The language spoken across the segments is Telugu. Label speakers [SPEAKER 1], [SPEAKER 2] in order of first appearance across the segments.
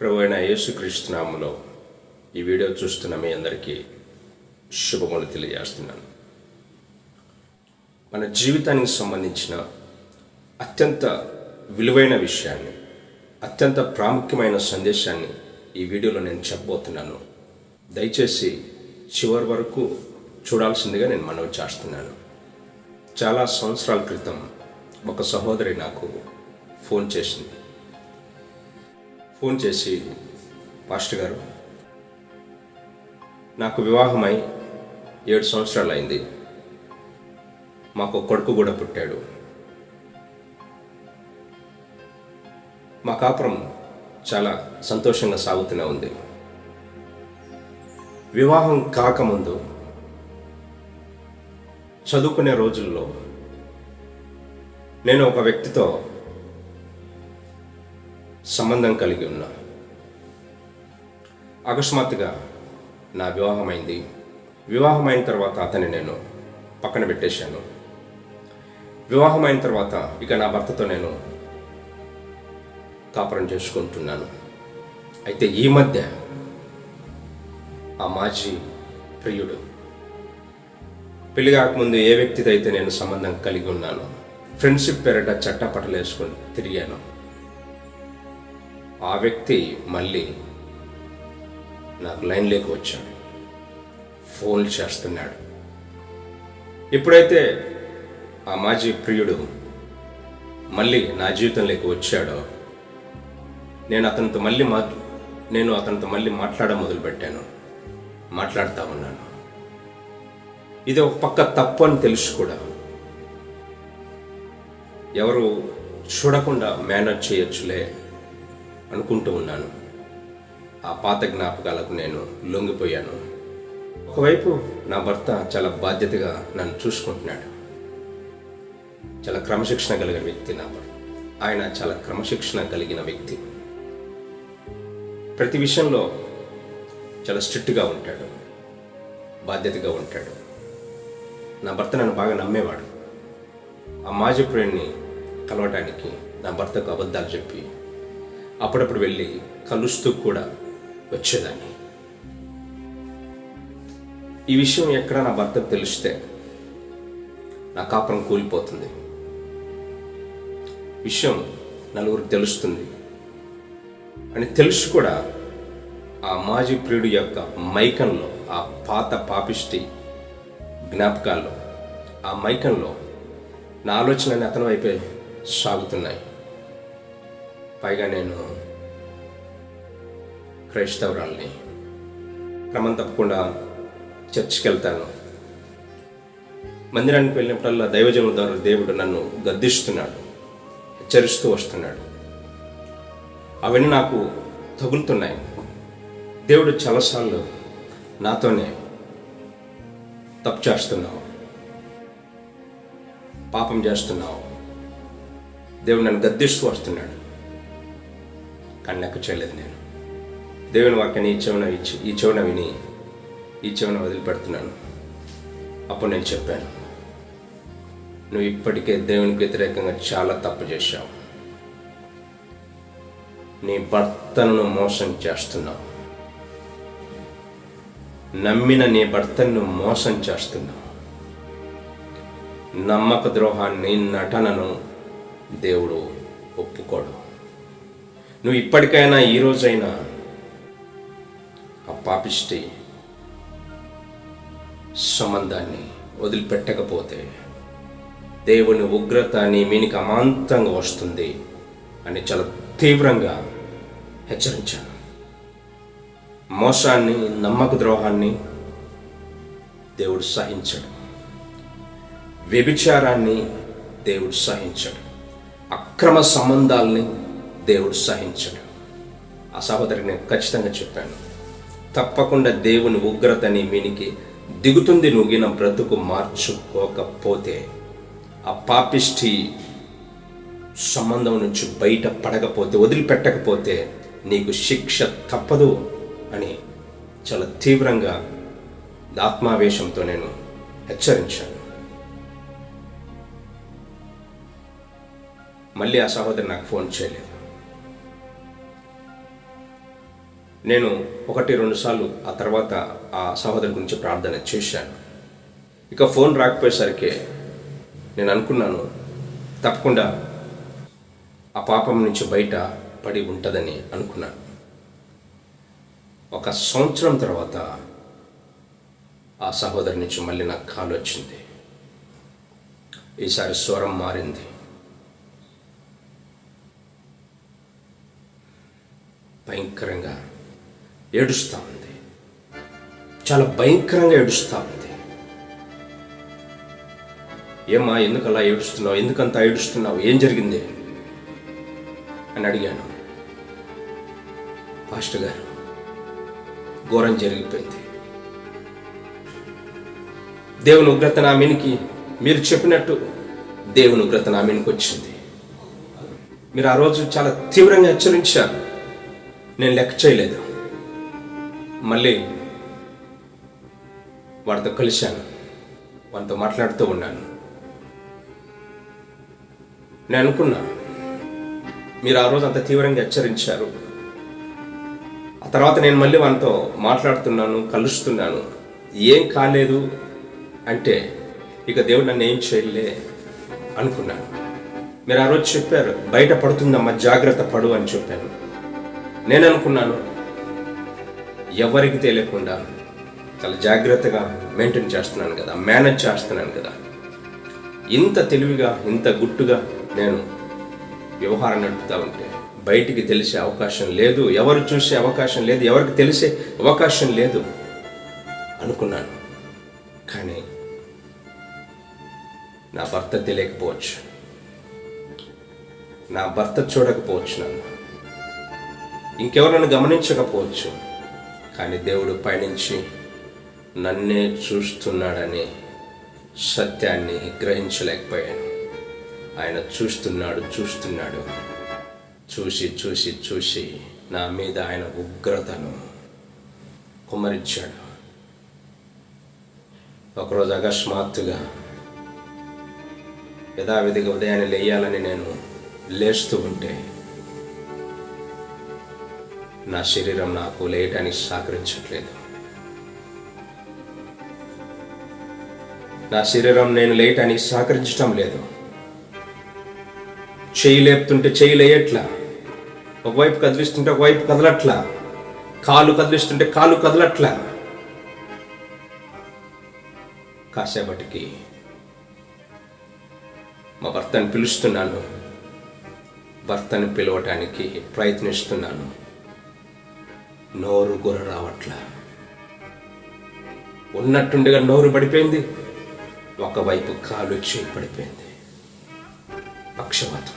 [SPEAKER 1] ప్రభు అయిన యేసుక్రీస్తునామలో ఈ వీడియో చూస్తున్న మీ అందరికీ శుభములు తెలియజేస్తున్నాను. మన జీవితానికి సంబంధించిన అత్యంత విలువైన విషయాన్ని అత్యంత ప్రాముఖ్యమైన సందేశాన్ని ఈ వీడియోలో నేను చెప్పబోతున్నాను. దయచేసి చివరి వరకు చూడాల్సిందిగా నేను మనవి చేస్తున్నాను. చాలా సంవత్సరాల క్రితం ఒక సహోదరి నాకు ఫోన్ చేసింది. ఫోన్ చేసి పాస్టర్ గారు నాకు వివాహమై ఏడు సంవత్సరాలు అయింది మాకు కొడుకు కూడా పుట్టాడు. మా కాపురం చాలా సంతోషంగా సాగుతూనే ఉంది. వివాహం కాకముందు చదువుకునే రోజుల్లో నేను ఒక వ్యక్తితో సంబంధం కలిగి ఉన్నా. అకస్మాత్తుగా నా వివాహమైంది. వివాహమైన తర్వాత అతన్ని నేను పక్కన పెట్టేశాను. వివాహమైన తర్వాత ఇక నా భర్తతో నేను కాపురం చేసుకుంటున్నాను. అయితే ఈ మధ్య ఆ మాజీ ప్రియుడు పెళ్ళి కాకముందు ఏ వ్యక్తితో అయితే నేను సంబంధం కలిగి ఉన్నాను ఫ్రెండ్షిప్ పేరిట చట్టపట్టలు వేసుకొని తిరిగాను. ఆ వ్యక్తి మళ్ళీ నాకు లైన్లోకి వచ్చాడు. ఫోన్లు చేస్తున్నాడు. ఎప్పుడైతే ఆ మాజీ ప్రియుడు మళ్ళీ నా జీవితంలోకి వచ్చాడో నేను అతనితో మళ్ళీ మా నేను అతనితో మళ్ళీ మాట్లాడడం మొదలుపెట్టాను. మాట్లాడుతూ ఉన్నాను. ఇది ఒక పక్క తప్పు అని తెలుసు కూడా. ఎవరు చూడకుండా మేనేజ్ చేయొచ్చులే. అనుకుంటూ ఉన్నాను. ఆ పాత జ్ఞాపకాలకు నేను లొంగిపోయాను. ఒకవైపు నా భర్త చాలా బాధ్యతగా నన్ను చూసుకుంటున్నాడు. చాలా క్రమశిక్షణ కలిగిన వ్యక్తి నా భర్త. ఆయన చాలా క్రమశిక్షణ కలిగిన వ్యక్తి. ప్రతి విషయంలో చాలా స్ట్రిక్ట్గా ఉంటాడు. బాధ్యతగా ఉంటాడు. నా భర్త నన్ను బాగా నమ్మేవాడు. ఆ మాజీ ప్రియుడిని కలవటానికి నా భర్తకు అబద్ధాలు చెప్పి అప్పుడప్పుడు వెళ్ళి కలుస్తూ కూడా వచ్చేదాన్ని. ఈ విషయం ఎక్కడ నా భర్తకు తెలిస్తే నా కాపురం కూలిపోతుంది. విషయం నలుగురికి తెలుస్తుంది. అని తెలుసు కూడా ఆ మాజీ ప్రియుడు యొక్క మైకంలో ఆ పాత పాపిష్టి జ్ఞాపకాల్లో ఆ మైకంలో నా ఆలోచనలు అతని వైపే సాగుతున్నాయి. పైగా నేను క్రైస్తవురాల్ని క్రమం తప్పకుండా చర్చ్కి వెళ్తాను మందిరానికి వెళ్ళినప్పుడల్లా దైవజనుల ద్వారా దేవుడు నన్ను గద్దిస్తున్నాడు హెచ్చరిస్తూ వస్తున్నాడు. అవన్నీ నాకు తగులుతున్నాయి. దేవుడు చాలాసార్లు నాతోనే తప్పు చేస్తున్నావు పాపం చేస్తున్నావు. దేవుడు నన్ను గద్దిస్తూ వస్తున్నాడు. కానీ లెక్క చేయలేదు నేను. దేవుని వాక్యాన్ని ఈ చెవున ఇచ్చి ఈ చెవున విని ఈ చెవున వదిలిపెడుతున్నాను. అప్పుడు నేను చెప్పాను నువ్వు ఇప్పటికే దేవునికి వ్యతిరేకంగా చాలా తప్పు చేశావు. నీ భర్తను మోసం చేస్తున్నావు. నమ్మిన నీ భర్తను మోసం చేస్తున్నావు. నమ్మక ద్రోహాన్ని నటనను దేవుడు ఒప్పుకోడు. నువ్వు ఇప్పటికైనా ఈరోజైనా ఆ పాపిష్టి సంబంధాన్ని వదిలిపెట్టకపోతే దేవుని ఉగ్రత నీ మీనికి అమాంతంగా వస్తుంది అని చాలా తీవ్రంగా హెచ్చరించాను. మోసాన్ని నమ్మక ద్రోహాన్ని దేవుడు సహించడు. వ్యభిచారాన్ని దేవుడు సహించడు. అక్రమ సంబంధాల్ని దేవుడు సహించడు. ఆ సహోదరికి నేను ఖచ్చితంగా చెప్పాను. తప్పకుండా దేవుని ఉగ్రతని మీనికి దిగుతుంది నుగిన బ్రతుకు మార్చుకోకపోతే ఆ పాపిష్టి సంబంధం నుంచి బయట పడకపోతే వదిలిపెట్టకపోతే నీకు శిక్ష తప్పదు అని చాలా తీవ్రంగా ఆత్మావేశంతో నేను హెచ్చరించాను. మళ్ళీ ఆ సహోదరి నాకు ఫోన్ చేయలేదు. నేను ఒకటి రెండుసార్లు ఆ తర్వాత ఆ సహోదరి గురించి ప్రార్థన చేశాను. ఇక ఫోన్ రాకపోయేసరికి నేను అనుకున్నాను తప్పకుండా ఆ పాపం నుంచి బయట పడి ఉంటుందని అనుకున్నాను ఒక సంవత్సరం తర్వాత ఆ సహోదరి నుంచి మళ్ళీ నాకు కాలు వచ్చింది. ఈసారి స్వరం మారింది. భయంకరంగా ఏడుస్తూ ఉంది చాలా భయంకరంగా ఏడుస్తూ ఉంది ఏమ్మా ఎందుకు అలా ఏడుస్తున్నావు? ఎందుకంత ఏడుస్తున్నావు? ఏం జరిగింది? అని అడిగాను. పాస్టర్ గారు ఘోరం జరిగిపోయింది. దేవుని ఉగ్రత నా మీనికి మీరు చెప్పినట్టు దేవుని ఉగ్రత నా మీనికి వచ్చింది. మీరు ఆ రోజు చాలా తీవ్రంగా హెచ్చరించారు. నేను లెక్క చేయలేదు. మళ్ళీ వాడితో కలిశాను. వాడితో మాట్లాడుతూ ఉన్నాను. నేను అనుకున్నా మీరు ఆ రోజు అంత తీవ్రంగా హెచ్చరించారు. ఆ తర్వాత నేను మళ్ళీ వానితో మాట్లాడుతున్నాను కలుస్తున్నాను. ఏం కాలేదు అంటే ఇక దేవుడు నన్ను ఏం చేయలే అనుకున్నాను మీరు ఆ రోజు చెప్పారు బయట పడుతుందమ్మా జాగ్రత్త పడు అని చెప్పాను. నేను అనుకున్నాను ఎవరికి తెలియకుండా చాలా జాగ్రత్తగా మెయింటైన్ చేస్తున్నాను కదా మేనేజ్ చేస్తున్నాను కదా. ఇంత తెలివిగా ఇంత గుట్టుగా నేను వ్యవహారం నడుపుతా ఉంటే బయటికి తెలిసే అవకాశం లేదు ఎవరు చూసే అవకాశం లేదు ఎవరికి తెలిసే అవకాశం లేదు అనుకున్నాను. కానీ నా భర్త తెలియకపోవచ్చు. నా భర్త చూడకపోవచ్చు నన్ను. ఇంకెవరನ್ನು గమనించకపోవచ్చు. కానీ దేవుడు పయనించి నన్నే చూస్తున్నాడని సత్యాన్ని గ్రహించలేకపోయాను. ఆయన చూస్తున్నాడు చూస్తున్నాడు. చూసి చూసి చూసి నా మీద ఆయన ఉగ్రతను కుమరించాడు ఒకరోజు అకస్మాత్తుగా యథావిధిగా ఉదయాన్నే లేయాలని నేను లేస్తూ ఉంటే నా శరీరం నాకు లేయటానికి సహకరించట్లేదు. నా శరీరం నేను లేయటానికి సహకరించటం లేదు. చేయి లేపుతుంటే చేయి లేయట్లా ఒకవైపు కదిలిస్తుంటే ఒకవైపు కదలట్లా కాలు కదిలిస్తుంటే కాలు కదలట్లా. కాసేపటికి మా భర్తని పిలుస్తున్నాను. భర్తను పిలవటానికి ప్రయత్నిస్తున్నాను. నోరు గుర రావట్లా. ఉన్నట్టుండిగా నోరు పడిపోయింది. ఒకవైపు కాలు చేయి పడిపోయింది. పక్షవాతం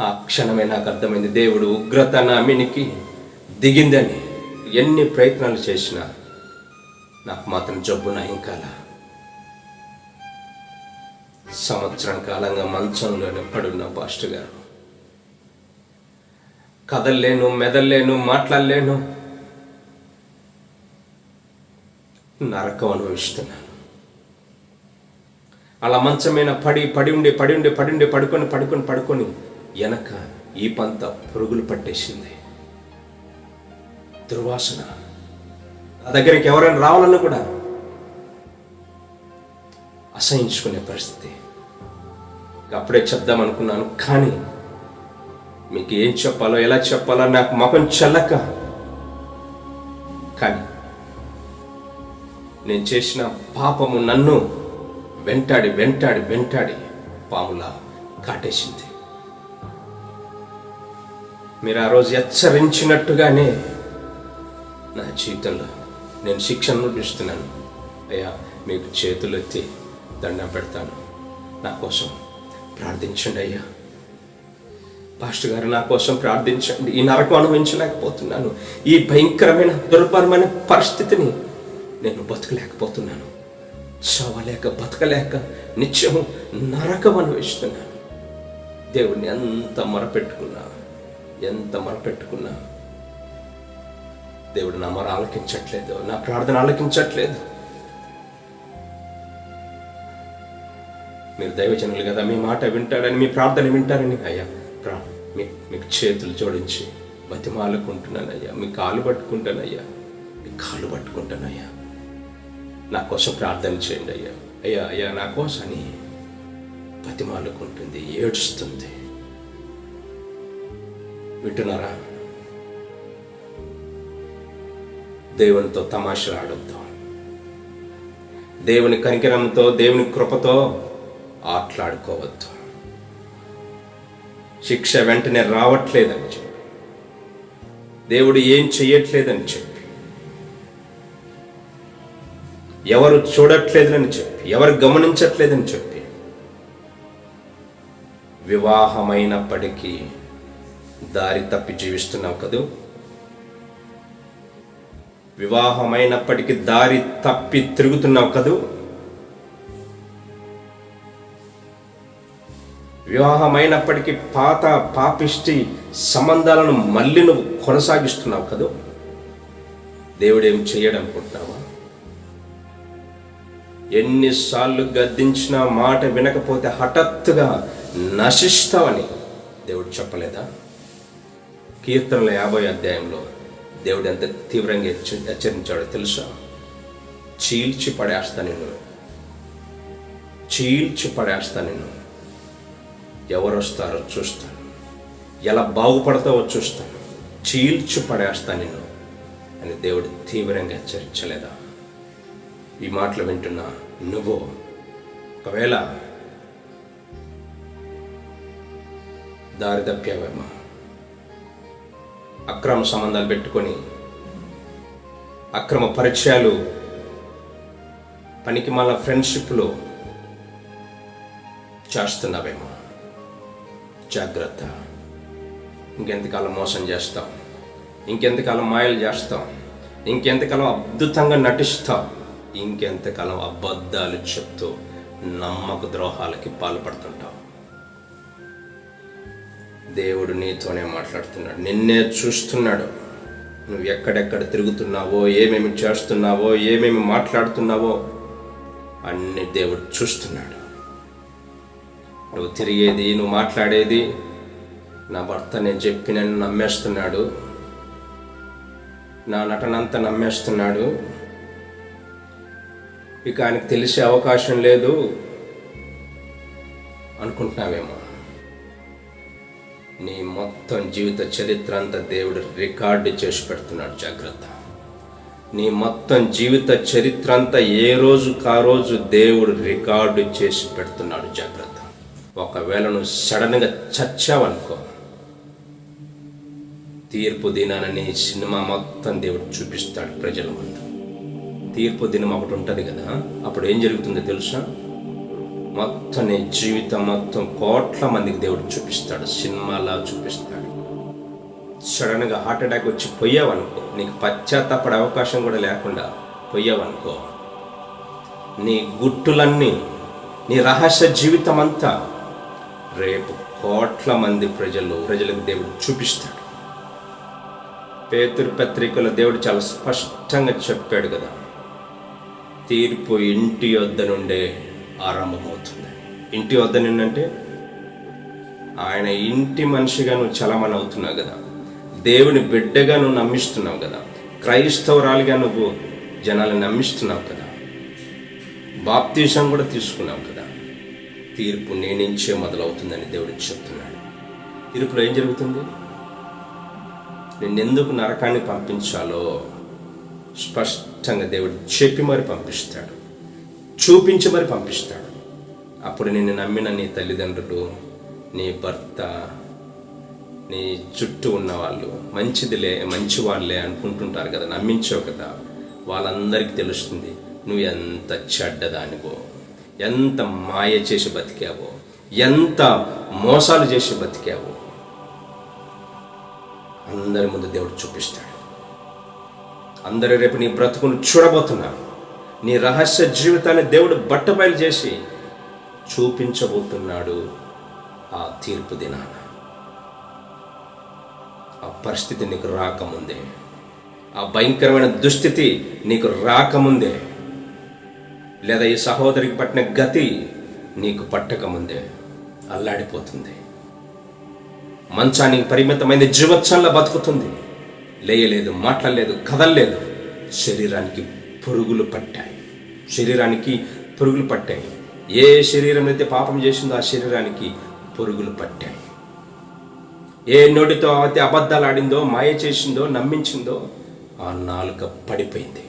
[SPEAKER 1] ఆ క్షణమే నాకు అర్థమైంది దేవుడు ఉగ్రత నా మినికి దిగిందని ఎన్ని ప్రయత్నాలు చేసినా నాకు మాత్రం జబ్బు నయంకాల సంవత్సరం కాలంగా మంచంలోనే పడున్న పాస్టర్ గారు. కదల్లేను మెదల్లేను మాట్లాడలేను. నరకం అనుభవిస్తున్నాను. అలా మంచమైన పడి పడి ఉండి పడి ఉండి పడి ఉండి పడుకొని పడుకొని పడుకొని వెనక ఈ పంత పురుగులు పట్టేసింది. దుర్వాసన. నా దగ్గరికి ఎవరైనా రావాలన్నా కూడా అసహించుకునే పరిస్థితి. అప్పుడే చెప్దాం అనుకున్నాను కానీ మీకు ఏం చెప్పాలో ఎలా చెప్పాలో నాకు ముఖం చల్లక. కానీ నేను చేసిన పాపము నన్ను వెంటాడి వెంటాడి వెంటాడి పాములా కాటేసింది. మీరు ఆ రోజు హెచ్చరించినట్టుగానే నా జీవితంలో నేను శిక్షణ అనుభవిస్తున్నాను. అయ్యా మీకు చేతులు ఎత్తి దండం పెడతాను. నా కోసం ప్రార్థించండి అయ్యా. పాస్టర్ గారు నా కోసం ప్రార్థించండి. ఈ నరకం అనుభవించలేకపోతున్నాను. ఈ భయంకరమైన దుర్భరమైన పరిస్థితిని నేను బతకలేకపోతున్నాను. చవలేక బతకలేక నిత్యము నరకం అనుభవిస్తున్నాను. దేవుణ్ణి ఎంత మొరపెట్టుకున్నా ఎంత మొరపెట్టుకున్నా దేవుడు నా మొర ఆలకించట్లేదు నా ప్రార్థన ఆలకించట్లేదు. మీరు దైవజనులు కదా మీ మాట వింటాడని మీ ప్రార్థన వింటారని అయ్యా ప్రార్థన మీ మీకు చేతులు జోడించి బతిమాలకుంటున్నానయ్యా. మీ కాలు పట్టుకుంటానయ్యా. మీ కాలు పట్టుకుంటానయ్యా. నా కోసం ప్రార్థన చేయండి అయ్యా. అయ్యా అయ్యా నా కోసమని బతిమాలుకుంటుంది ఏడుస్తుంది. వింటున్నారా? దేవునితో తమాషలు ఆడొద్దు. దేవుని కనికరంతో దేవుని కృపతో ఆటలాడుకోవద్దు. శిక్ష వెంటనే రావట్లేదని చెప్పి. దేవుడు ఏం చెయ్యట్లేదని చెప్పి. ఎవరు చూడట్లేదని చెప్పి ఎవరు గమనించట్లేదని చెప్పి. వివాహమైనప్పటికీ దారి తప్పి జీవిస్తున్నావు కదూ? వివాహమైనప్పటికీ దారి తప్పి తిరుగుతున్నావు కదూ? వివాహమైనప్పటికీ పాత పాపిష్టి సంబంధాలను మళ్ళీ నువ్వు కొనసాగిస్తున్నావు కదూ? దేవుడేం చేయడనుకుంటున్నావా ఎన్నిసార్లు గద్దించిన మాట వినకపోతే హఠాత్తుగా నశిస్తావని దేవుడు చెప్పలేదా? కీర్తనల యాభై అధ్యాయంలో దేవుడు ఎంత తీవ్రంగా హెచ్చ- హెచ్చరించాడో తెలుసా? చీల్చి పడేస్తా నేను చీల్చి పడేస్తా నేను ఎవరు వస్తారో చూస్తాను ఎలా బాగుపడతావో చూస్తాను చీల్చి పడేస్తా నేను అని దేవుడు తీవ్రంగా హెచ్చరించలేదా? ఈ మాటలు వింటున్నా నువ్వు ఒకవేళ దారి తప్పావేమో అక్రమ సంబంధాలు పెట్టుకొని అక్రమ పరిచయాలు పనికి మళ్ళా ఫ్రెండ్షిప్లో చేస్తున్నావేమో. జాగ్రత్త. ఇంకెంతకాలం మోసం చేస్తాం. ఇంకెంతకాలం మాయలు చేస్తాం. ఇంకెంతకాలం అద్భుతంగా నటిస్తాం. ఇంకెంతకాలం అబద్ధాలు చెప్తూ నమ్మక ద్రోహాలకి పాల్పడుతుంటాం. దేవుడు నీతోనే మాట్లాడుతున్నాడు. నిన్నే చూస్తున్నాడు. నువ్వు ఎక్కడెక్కడ తిరుగుతున్నావో ఏమేమి చేస్తున్నావో ఏమేమి మాట్లాడుతున్నావో అన్ని దేవుడు చూస్తున్నాడు. నువ్వు తిరిగేది నువ్వు మాట్లాడేది నా భర్త నేను చెప్పిన నమ్మేస్తున్నాడు. నా నటనంతా నమ్మేస్తున్నాడు. ఇక ఆయనకు తెలిసే అవకాశం లేదు అనుకుంటున్నావేమో. నీ మొత్తం జీవిత చరిత్ర అంతా దేవుడు రికార్డు చేసి పెడుతున్నాడు జాగ్రత్త. నీ మొత్తం జీవిత చరిత్ర అంతా ఏ రోజు కా రోజు దేవుడు రికార్డు చేసి పెడుతున్నాడు జాగ్రత్త. ఒకవేళ నువ్వు సడన్గా చచ్చావనుకో తీర్పు దినానని సినిమా మొత్తం దేవుడు చూపిస్తాడు ప్రజల ముందు. తీర్పు దినం ఒకటి ఉంటుంది కదా అప్పుడు ఏం జరుగుతుందో తెలుసా? మొత్తం నీ జీవితం మొత్తం కోట్ల మందికి దేవుడు చూపిస్తాడు సినిమాలా చూపిస్తాడు. సడన్గా హార్ట్ అటాక్ వచ్చి పోయావనుకో నీకు పశ్చాత్తాపడే అవకాశం కూడా లేకుండా పోయావనుకో నీ గుట్టులన్నీ నీ రహస్య జీవితం అంతా రేపు కోట్ల మంది ప్రజలు ప్రజలకు దేవుడు చూపిస్తాడు. పేతురు పత్రికలో దేవుడు చాలా స్పష్టంగా చెప్పాడు కదా తీర్పు ఇంటి వద్ద నుండే ఆరంభమవుతుంది. ఇంటి వద్ద నిన్నంటే ఆయన ఇంటి మనిషిగా నువ్వు చలమని అవుతున్నావు కదా దేవుని బిడ్డగా నువ్వు నమ్మిస్తున్నావు కదా క్రైస్తవరాలుగా నువ్వు జనాలు నమ్మిస్తున్నావు కదా బాప్తీసం కూడా తీసుకున్నావు కదా. తీర్పు నేనించే మొదలవుతుందని దేవుడు చెప్తున్నాడు. తీర్పులో ఏం జరుగుతుంది? నిన్నెందుకు నరకాన్ని పంపించాలో స్పష్టంగా దేవుడు చెప్పి మరి పంపిస్తాడు. చూపించి మరి పంపిస్తాడు. అప్పుడు నిన్ను నమ్మిన నీ తల్లిదండ్రులు నీ భర్త నీ చుట్టూ ఉన్న వాళ్ళు మంచిదిలే మంచి వాళ్ళే అనుకుంటుంటారు కదా నమ్మించావు కదా వాళ్ళందరికీ తెలుస్తుంది నువ్వు ఎంత చెడ్డదానివో. ఎంత మాయ చేసి బతికావో ఎంత మోసాలు చేసి బతికావో అందరి ముందు దేవుడు చూపిస్తాడు. అందరూ రేపు నీ బ్రతుకును చూడబోతున్నారు. నీ రహస్య జీవితాన్ని దేవుడు బట్టబయలు చేసి చూపించబోతున్నాడు ఆ తీర్పు దినాన. ఆ పరిస్థితి నీకు రాకముందే. ఆ భయంకరమైన దుస్థితి నీకు రాకముందే. లేదా ఈ సహోదరికి పట్టిన గతి నీకు పట్టకముందే అల్లాడిపోతుంది. మంచానికి పరిమితమైన జీవత్సంలా బతుకుతుంది. లేయలేదు మాట్లాడలేదు కదలలేదు. శరీరానికి పురుగులు పట్టాయి. శరీరానికి పురుగులు పట్టాయి. ఏ శరీరం అయితే పాపం చేసిందో ఆ శరీరానికి పురుగులు పట్టాయి. ఏ నోటితో అయితే అబద్ధాలు ఆడిందో మాయ చేసిందో నమ్మించిందో ఆ నాలుక పడిపోయింది.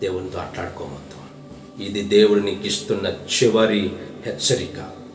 [SPEAKER 1] దేవునితో అట్లాడుకోవద్దు ఇది దేవుడు నీకు ఇస్తున్న చివరి హెచ్చరిక.